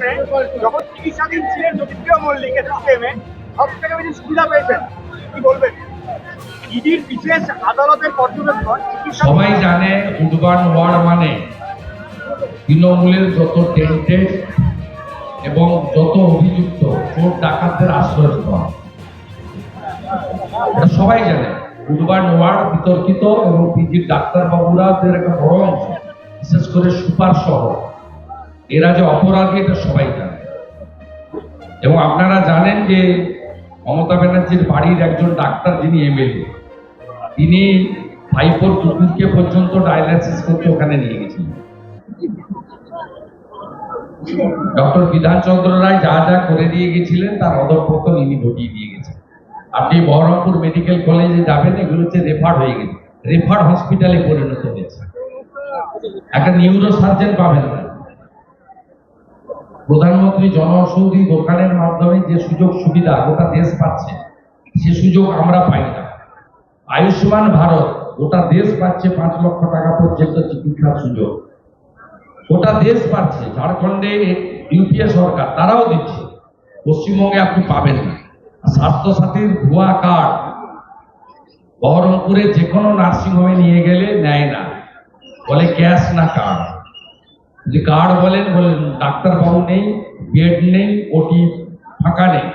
জীবনে যখন চিকিৎসাধীন ছিলেন জ্যোতিপ্রিয় মল্লিক এসএসকেএমে সব থেকে বেশি সুবিধা পেয়েছেন, কি বলবেন? ইডির বিশেষ আদালতের পর্যবেক্ষণ সবাই জানে উদ্বান ওয়ার্ড মানে তৃণমূলের যত টেন্টেড এবং যত অভিযুক্ত, চোর ডাকাতদের আশ্রয়স্থল সবাই জানে উদ্বান ওয়ার্ড বিতর্কিত এবং পিজির ডাক্তারবাবুরাদের একটা বড় অংশ, বিশেষ করে সুপার সহ এরা যে অপরাধী, এটা সবাই জানে। এবং আপনারা জানেন যে মমতা ব্যানার্জির বাড়ির একজন ডাক্তার যিনি এমএলএ, তিনি ভাইপোর কুকুরকে পর্যন্ত ডায়ালাইসিস করতে ওখানে নিয়ে গেছিলেন। ডক্টর বিধানচন্দ্র রায় যা যা করে দিয়ে গেছিলেন, তার অধঃপতন ইনি ঘটিয়ে দিয়ে গেছেন। আপনি বহরমপুর মেডিকেল কলেজে যাবেন, এগুলো হচ্ছে রেফার হয়ে গেছে। রেফার হসপিটালে পরিণত হয়েছে। একটা নিউরো সার্জন পাবেন না। প্রধানমন্ত্রী জনঔষধি দোকানের মাধ্যমে যে সুযোগ সুবিধা গোটা দেশ পাচ্ছে, সে সুযোগ আমরা পাই না। আয়ুষ্মান ভারত, গোটা দেশ পাচ্ছে পাঁচ লক্ষ টাকা পর্যন্ত চিকিৎসার সুযোগ। গোটা দেশ পাচ্ছে ঝাড়খণ্ডে ইউপিএ সরকার, তারাও দিচ্ছে। পশ্চিমবঙ্গে আপনি পাবেন না। স্বাস্থ্যসাথীর ভুয়া কার্ড বহরমপুরে যে কোনো নার্সিংহোমে নিয়ে গেলে নেয় না। বলে ক্যাশ না কার্ড। যদি কার্ড বলেন বলেন ডাক্তার বাবু নেই বেড নেই, ওটি ফাঁকা নেই।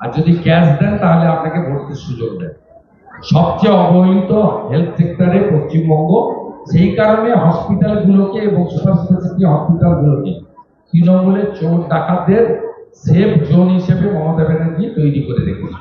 আর যদি ক্যাশ দেন, তাহলে আপনাকে ভর্তির সুযোগ দেন। সবচেয়ে অবহেলিত হেলথ সেক্টরে পশ্চিমবঙ্গ, সেই কারণে হসপিটালগুলোকে এবং সুপার স্পেশালিটি হসপিটালগুলোকে তৃণমূলের চোর ডাকাতদের সেফ জোন হিসেবে মমতা ব্যানার্জি তৈরি করে রেখেছে